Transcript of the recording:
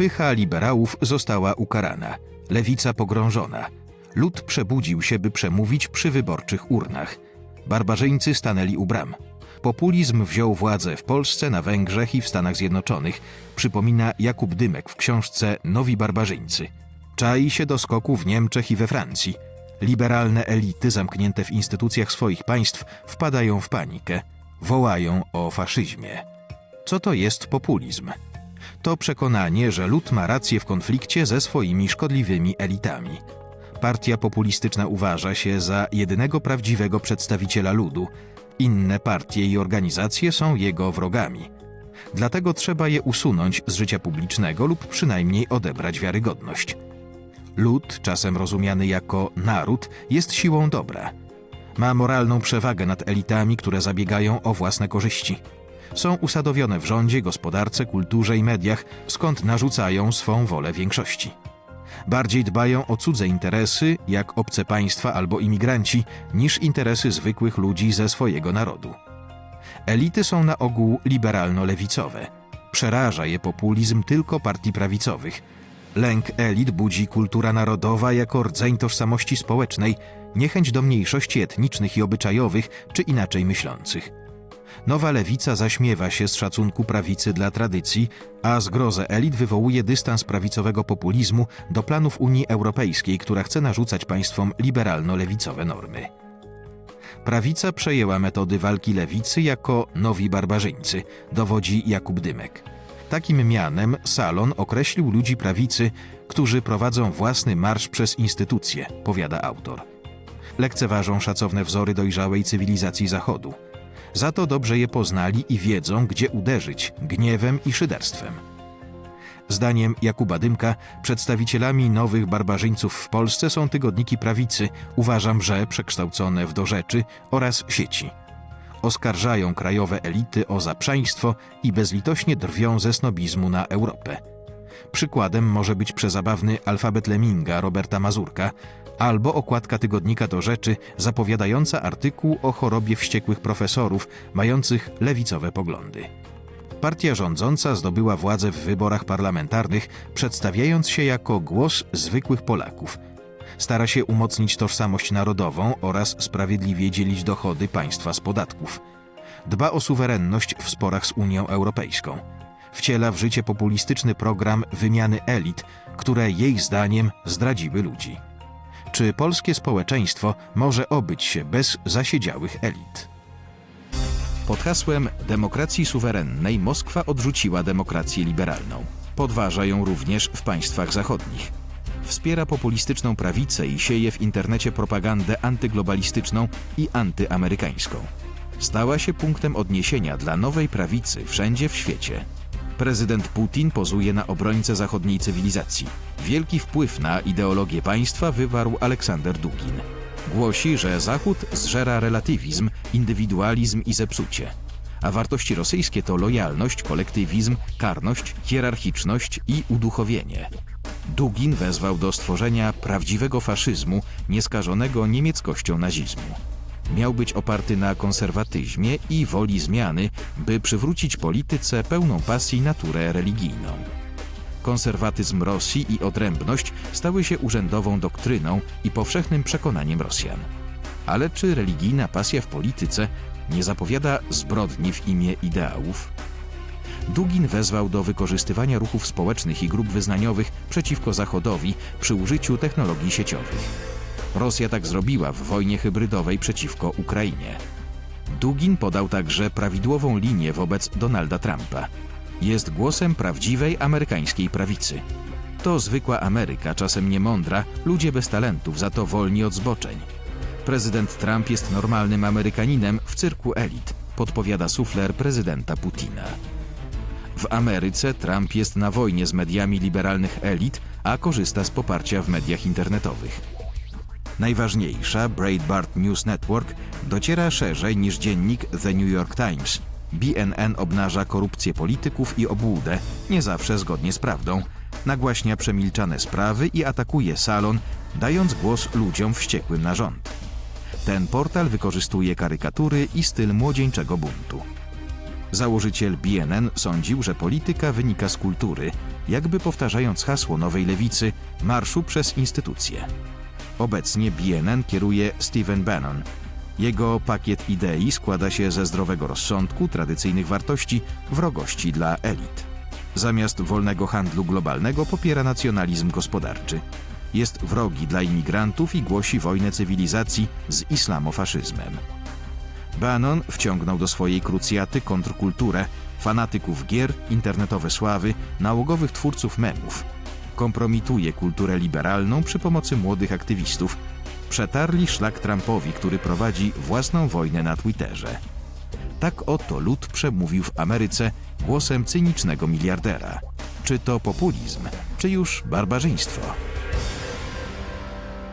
Pycha liberałów została ukarana, lewica pogrążona. Lud przebudził się, by przemówić przy wyborczych urnach. Barbarzyńcy stanęli u bram. Populizm wziął władzę w Polsce, na Węgrzech i w Stanach Zjednoczonych, przypomina Jakub Dymek w książce Nowi Barbarzyńcy. Czai się do skoku w Niemczech i we Francji. Liberalne elity zamknięte w instytucjach swoich państw wpadają w panikę. Wołają o faszyzmie. Co to jest populizm? To przekonanie, że lud ma rację w konflikcie ze swoimi szkodliwymi elitami. Partia populistyczna uważa się za jedynego prawdziwego przedstawiciela ludu. Inne partie i organizacje są jego wrogami. Dlatego trzeba je usunąć z życia publicznego lub przynajmniej odebrać wiarygodność. Lud, czasem rozumiany jako naród, jest siłą dobra. Ma moralną przewagę nad elitami, które zabiegają o własne korzyści. Są usadowione w rządzie, gospodarce, kulturze i mediach, skąd narzucają swą wolę większości. Bardziej dbają o cudze interesy, jak obce państwa albo imigranci, niż interesy zwykłych ludzi ze swojego narodu. Elity są na ogół liberalno-lewicowe. Przeraża je populizm tylko partii prawicowych. Lęk elit budzi kultura narodowa jako rdzeń tożsamości społecznej, niechęć do mniejszości etnicznych i obyczajowych czy inaczej myślących. Nowa lewica zaśmiewa się z szacunku prawicy dla tradycji, a zgrozę elit wywołuje dystans prawicowego populizmu do planów Unii Europejskiej, która chce narzucać państwom liberalno-lewicowe normy. Prawica przejęła metody walki lewicy jako nowi barbarzyńcy, dowodzi Jakub Dymek. Takim mianem Salon określił ludzi prawicy, którzy prowadzą własny marsz przez instytucje, powiada autor. Lekceważą szacowne wzory dojrzałej cywilizacji Zachodu. Za to dobrze je poznali i wiedzą, gdzie uderzyć gniewem i szyderstwem. Zdaniem Jakuba Dymka, przedstawicielami nowych barbarzyńców w Polsce są tygodniki prawicy, uważam, że przekształcone w do rzeczy, oraz sieci. Oskarżają krajowe elity o zaprzaństwo i bezlitośnie drwią ze snobizmu na Europę. Przykładem może być przezabawny alfabet Leminga Roberta Mazurka albo okładka tygodnika do rzeczy zapowiadająca artykuł o chorobie wściekłych profesorów mających lewicowe poglądy. Partia rządząca zdobyła władzę w wyborach parlamentarnych, przedstawiając się jako głos zwykłych Polaków. Stara się umocnić tożsamość narodową oraz sprawiedliwie dzielić dochody państwa z podatków. Dba o suwerenność w sporach z Unią Europejską. Wciela w życie populistyczny program wymiany elit, które jej zdaniem zdradziły ludzi. Czy polskie społeczeństwo może obyć się bez zasiedziałych elit? Pod hasłem demokracji suwerennej Moskwa odrzuciła demokrację liberalną. Podważa ją również w państwach zachodnich. Wspiera populistyczną prawicę i sieje w internecie propagandę antyglobalistyczną i antyamerykańską. Stała się punktem odniesienia dla nowej prawicy wszędzie w świecie. Prezydent Putin pozuje na obrońcę zachodniej cywilizacji. Wielki wpływ na ideologię państwa wywarł Aleksander Dugin. Głosi, że Zachód zżera relatywizm, indywidualizm i zepsucie. A wartości rosyjskie to lojalność, kolektywizm, karność, hierarchiczność i uduchowienie. Dugin wezwał do stworzenia prawdziwego faszyzmu, nieskażonego niemieckością nazizmu. Miał być oparty na konserwatyzmie i woli zmiany, by przywrócić polityce pełną pasji naturę religijną. Konserwatyzm Rosji i odrębność stały się urzędową doktryną i powszechnym przekonaniem Rosjan. Ale czy religijna pasja w polityce nie zapowiada zbrodni w imię ideałów? Dugin wezwał do wykorzystywania ruchów społecznych i grup wyznaniowych przeciwko Zachodowi przy użyciu technologii sieciowych. Rosja tak zrobiła w wojnie hybrydowej przeciwko Ukrainie. Dugin podał także prawidłową linię wobec Donalda Trumpa. Jest głosem prawdziwej amerykańskiej prawicy. To zwykła Ameryka, czasem niemądra, ludzie bez talentów, za to wolni od zboczeń. Prezydent Trump jest normalnym Amerykaninem w cyrku elit, podpowiada sufler prezydenta Putina. W Ameryce Trump jest na wojnie z mediami liberalnych elit, a korzysta z poparcia w mediach internetowych. Najważniejsza, Breitbart News Network, dociera szerzej niż dziennik The New York Times. BNN obnaża korupcję polityków i obłudę, nie zawsze zgodnie z prawdą, nagłaśnia przemilczane sprawy i atakuje salon, dając głos ludziom wściekłym na rząd. Ten portal wykorzystuje karykatury i styl młodzieńczego buntu. Założyciel BNN sądził, że polityka wynika z kultury, jakby powtarzając hasło nowej lewicy marszu przez instytucje. Obecnie BNN kieruje Stephen Bannon. Jego pakiet idei składa się ze zdrowego rozsądku, tradycyjnych wartości, wrogości dla elit. Zamiast wolnego handlu globalnego popiera nacjonalizm gospodarczy. Jest wrogi dla imigrantów i głosi wojnę cywilizacji z islamofaszyzmem. Bannon wciągnął do swojej krucjaty kontrkulturę, fanatyków gier, internetowe sławy, nałogowych twórców memów. Kompromituje kulturę liberalną przy pomocy młodych aktywistów. Przetarli szlak Trumpowi, który prowadzi własną wojnę na Twitterze. Tak oto lud przemówił w Ameryce głosem cynicznego miliardera. Czy to populizm, czy już barbarzyństwo?